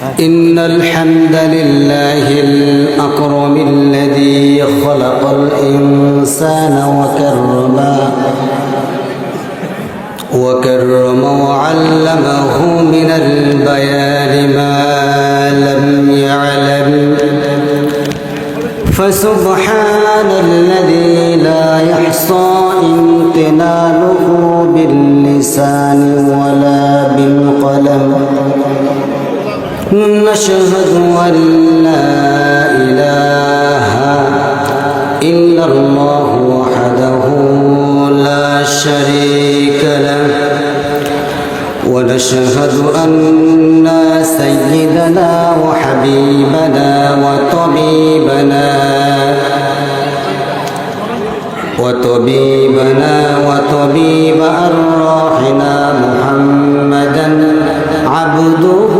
إن الحمد لله الأكرم الذي خلق الإنسان وكرمه وكرم وعلمه من البيان ما لم يعلم فسبحان الذي لا يحصى امتنانه باللسان ولا بالقلم نشهد أن لا إله إلا الله وحده لا شريك له. ونشهد أن سيدنا وحبيبنا وطبيبنا وطبيبنا وطبيب أرواحنا محمدا عبده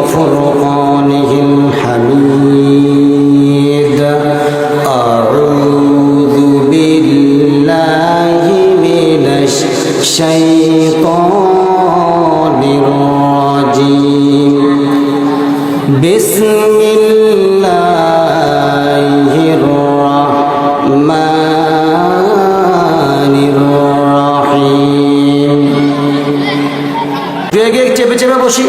وفرقانه الحميد أعوذ بالله من الشيطان الرجيم بسم الله الرحمن الرحيم বেগে চেপে চেপে বসি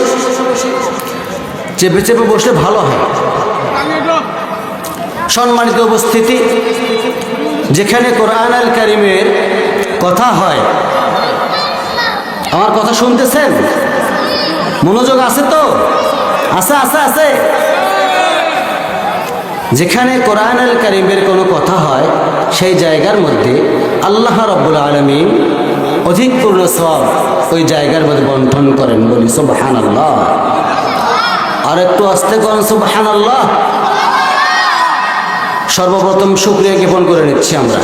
চেপে চেপে বসলে ভালো হয়। সম্মানিত উপস্থিতি, যেখানে কোরআন আল কারিমের কথা হয়, আমার কথা শুনতেছেন? মনোযোগ আছে তো? আছে আছে আছে। যেখানে কোরআন আল কারিমের কোনো কথা হয়, সেই জায়গার মধ্যে আল্লাহ রব্বুল আলমিন অধিক পূর্ণ সব ওই জায়গার মধ্যে বন্টন করেন বলি সুবহান আল্লাহ আর একটু আসতে করেন সুবহান আল্লাহ সর্বপ্রথম শুক্রিয়া জ্ঞাপন করে নিচ্ছি আমরা।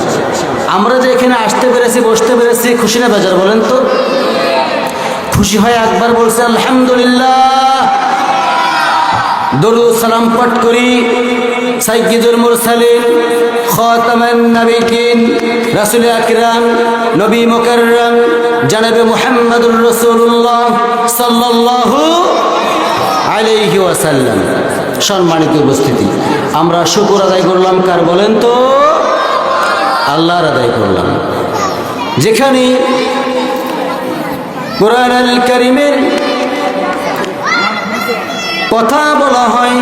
আমরা যে এখানে আসতে পেরেছি, বসতে পেরেছি, খুশি না বেজার বলেন তো? খুশি হয় একবার বলছে, আলহামদুলিল্লাহ। দরুদ সালাম পাঠ করি। সাইয়্যিদুল মুরসালিন, খাতামান নবিয়িন, রাসূল আকরাম, নবী মুকাররম, জনাবে মুহাম্মদুর রাসূলুল্লাহ সাল্লাল্লাহু আলাইহি ওয়াসাল্লাম। সম্মানিত উপস্থিতি, আমরা শুকর আদায় করলাম কার বলেন তো? আল্লাহর আদায় করলাম। যেখানে কোরআন আল করিমের কথা বলা হয়,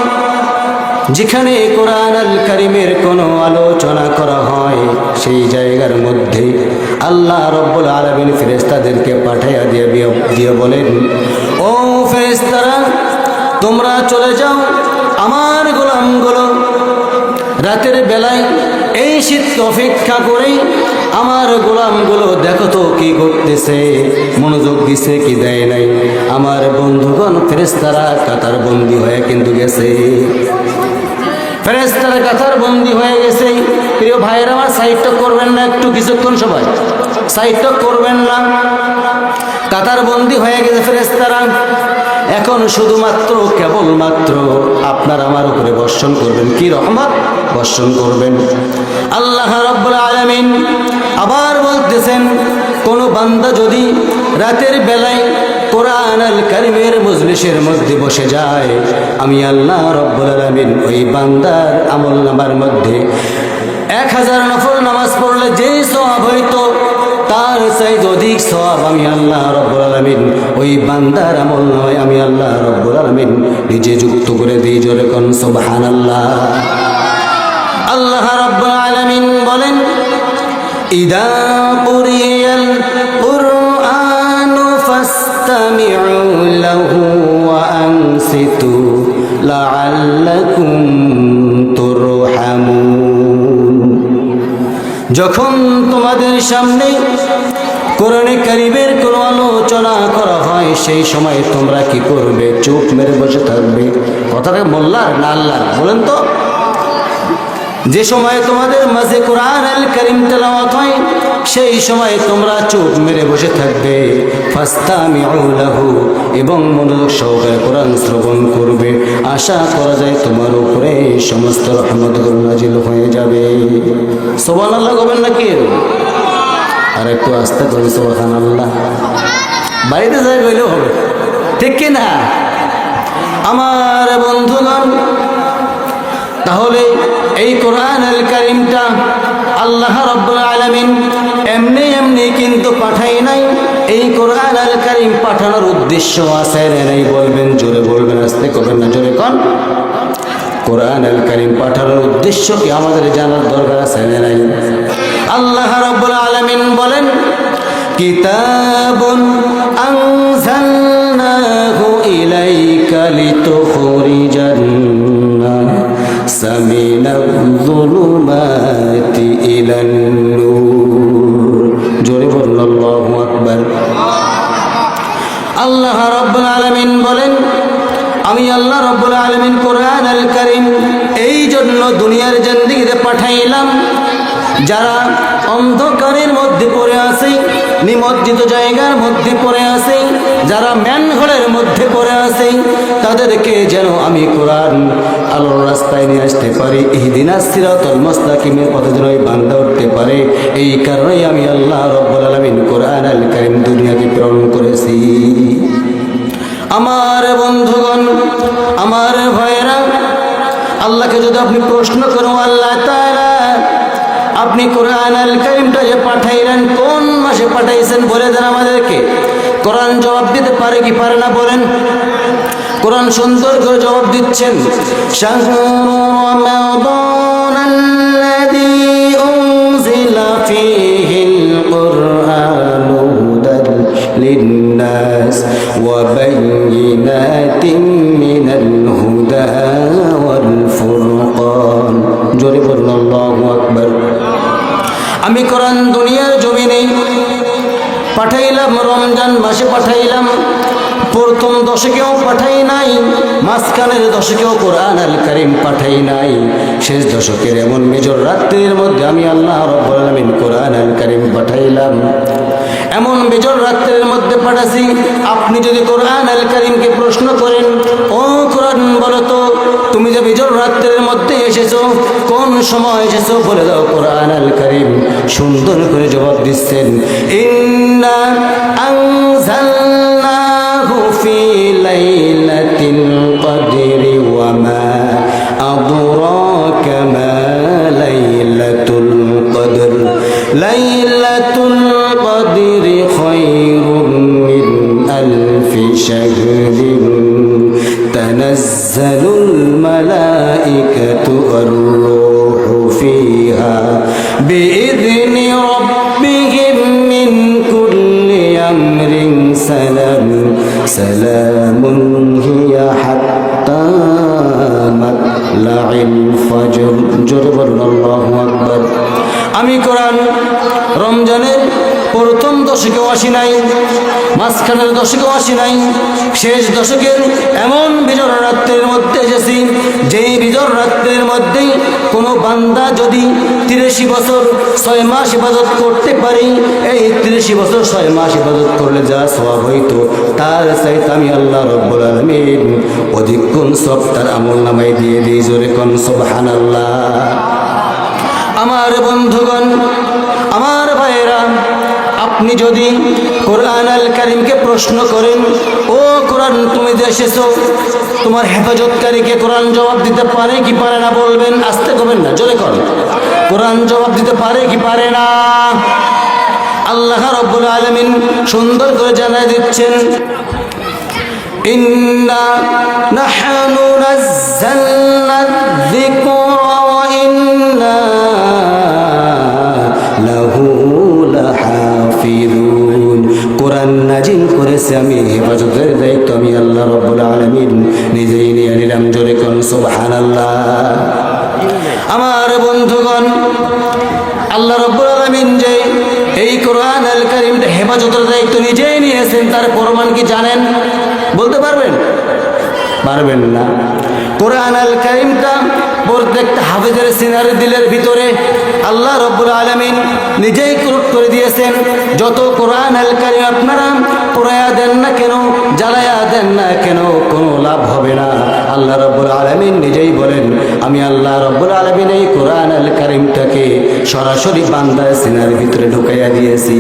যেখানে কোরআন আল করিমের কোনো আলোচনা করা হয়, সেই জায়গার মধ্যে আল্লাহ রব্বুল আলমিন ফেরেস্তাদেরকে পাঠাইয়া দিয়ে দিয়ে বলেন, ও ফেরেস্তারা তোমরা চলে যাও আমার গোলামগুলো। রাতের বেলায় এই শীত অপেক্ষা করেই আমার গোলামগুলো দেখো তো কি করতেছে মনোযোগ দিছে কি দেয় নাই। আমার বন্ধুগণ ফেরেস্তারা কাতার বন্দি হয়ে কিন্তু গেছে। ফেরেস্তারা কাতার বন্দি হয়ে গেছে। প্রিয় ভাইয়ের, আমার সাইডটা করবেন না একটু কিছুক্ষণ সবাই সাইডটা করবেন না। কাতার বন্দি হয়ে গেছে ফেরেস্তারা এখন শুধুমাত্র কেবলমাত্র আপনার আমার উপরে বর্ষণ করবেন। কি রহমত? বর্ষণ করবেন। আল্লাহ রব্বুল আলমিন আবার বলতেছেন, কোন বান্দা যদি রাতের বেলায় কোরআন আল কারিমের মজলিসের মধ্যে বসে যায়, আমি আল্লাহ রব্বুল আলমিন ওই বান্দার আমল নামার মধ্যে এক হাজার নফল নামাজ পড়লে যেই সব হইতো তার চাইতে অধিক সব আমি আল্লাহ রব্বুল আলমিন। ওই বান্দার আমল নয় আমি আল্লাহ রব্বুল আলমিন নিজে যুক্ত করে দিই জোরে কন সুবহান আল্লাহ আল্লাহ রব্বুল আলমিন বলেন, ইদা কুরিয়াল কুরআন ফাস্তামিউ লাহু ওয়া আনসিতু লাআল্লাকুম তোমাদের সামনে কোরআনে কারিমের কোনো আলোচনা করা হয়, সেই সময় তোমরা কি করবে? চোখ মেরে বসে থাকবে। কথাটা মোল্লার না আল্লাহ বলেন তো। যে সময় তোমাদের মাঝে কোরআন আল করিম তেলাওয়াত হয়, সেই সময় তোমরা চোখ মেরে বসে থাকবে। ফাস্তামিউ লাহু, এবং মনোযোগ সহকারে কোরআন শ্রবণ করবে। আশা করা যায় তোমার উপরে সমস্ত রহমতগুলো নাজিল হয়ে যাবে। সোবান আল্লাহ করবেন নাকি আর একটু আস্তে করে সোবান আল্লাহ বাড়িতে যাই গেলেও হবে। ঠিক কি না আমার বন্ধুগণ, তাহলে এই কোরআন আল করিমটা আল্লাহ রব্বুল আলমিন এমনি এমনি কিন্তু পাঠাই নাই। এই কোরআন আল করিম পাঠানোর উদ্দেশ্য আছে নাই বলবেন, জোরে বলবেন, আসতে করবেন না, জোরে কন। কোরআন আল করিম পাঠানোর উদ্দেশ্য কি আমাদের জানার দরকার আছে নাই? আল্লাহ রব্বুল আলমিন বলেন, কিতাবুন আনজালনাহু আল্লাহ রব্বুল আলমিন বলেন, আমি আল্লাহ রব্বুল আলমিন কোরআন আল করিম এই জন্য দুনিয়ার জেন্দিগিতে পাঠাইলাম, যারা অন্ধকারের মধ্যে পড়ে আছে, নিমজ্জিত জায়গার মধ্যে পড়ে আছে, যারা ম্যানহোলের মধ্যে পড়ে আছে, তাদেরকে যেন আমি কোরআন আলোর রাস্তায় নিয়ে আসতে পারি, এই দিন সিরাতল মস্তাকিমের পথে যেন ওই বান্দা উঠতে পারে, এই কারণেই আমি আল্লাহ রব্বুল আলমিন কোরআন আল করিম দুনিয়াকে প্রেরণ করেছি। আমার বন্ধুগণ, আমার ভয়েরা আল্লাহকে যদি আপনি প্রশ্ন করো আল্লাহ তাআলা আপনি কোরআন আল করিমটা যে পাঠাইলেন কোন মাসে পাঠাইছেন বলে দেন আমাদেরকে কোরআন জবাব দিতে পারে কি পারে না বলেন কোরআন সুন্দর করে জবাব দিচ্ছেন শাহরু রমাদান الذي أنزل فيه القرآن هدى للناس وبينات من আমি কোরআন দুনিয়ার জমিনে পাঠাইলাম, রমজান মাসে পাঠাইলাম, প্রথম দশকেও পাঠাই নাই, মাঝখানের দশকেও কোরআন আল করিম পাঠাই নাই। শেষ দশকের এমন মেজর রাত্রির মধ্যে আমি আল্লাহ রব্বুল কোরআন আল করিম পাঠাইলাম। এমন বেজর রাত্রের মধ্যে পাঠাছি আপনি যদি কোরআন আল করিমকে প্রশ্ন করেন, ও কোরআন, বলো তো, তুমি যে বেজর রাত্রের মধ্যে এসেছ? কোন সময় এসেছ? বলে দাও কোরআন আল করিম। সুন্দর করে জবাব দিচ্ছেন। ইন্না আনজালনাহু ফি লাইলাতিল আসি নাই। মাঝখানের দশকেও আসি নাই। শেষ দশকের এমন বিজর রাত্রের মধ্যে এসেছি, যেই বিজর রাত্রের মধ্যেই কোনো বান্দা যদি তিরিশি বছর ছয় মাস ইবাদত করতে পারি, এই তিরিশি বছর ছয় মাস ইবাদত করলে যা সব হইতো, তার চাইতে আমি আল্লাহ রব্বুল আলমিন অধিক কোন সব তার আমল নামাই দিয়ে দিই জোরে কোন সুবহান আল্লাহ আমার বন্ধুগণ, আমার ভাইয়েরা আপনি যদি কোরআন আল করিমকে প্রশ্ন করেন ও কোরআন তুমি যে এসেছো তোমার হেফাজতকারীকে কোরআন জবাব দিতে পারে কি পারে না বলবেন আসতে করবেন না জোরে করেন কোরআন জবাব দিতে পারে কি পারে না আল্লাহ রব্বুল আলমিন সুন্দর করে জানাই দিচ্ছেন إنا نحن نزلنا الذكر কোরআন নাজিল করেছে আমি হেফাজতের দায়িত্ব আমি আল্লাহ রব্বুল আলমিন। নিজেই নিয়ে নিলাম জোরে কোন সুবহান আমার বন্ধুগণ, আল্লাহ রব্বুল আলমিন যে এই কোরআন আল কারিমটা হেফাজতের দায়িত্ব নিজেই নিয়েছেন, তার প্রমাণ কি জানেন? বলতে পারবেন? পারবেন না। কোরআন আল করিমটা প্রত্যেকটা হাফেজের সিনারি দিলের ভিতরে আল্লাহ রব্বুল আলমিন নিজেই দিয়েছেন যত কোরআন আল আপনারা পড়ায়া দেন না কেন, জ্বালাইয়া দেন না কেন, কোনো লাভ হবে না। আল্লাহ রব্বুল আলমিন নিজেই বলেন, আমি আল্লাহ রব্বুল আলমিন এই কোরআন আল কারিমটাকে সরাসরি বান্দার সিনার ভিতরে ঢুকাইয়া দিয়েছি।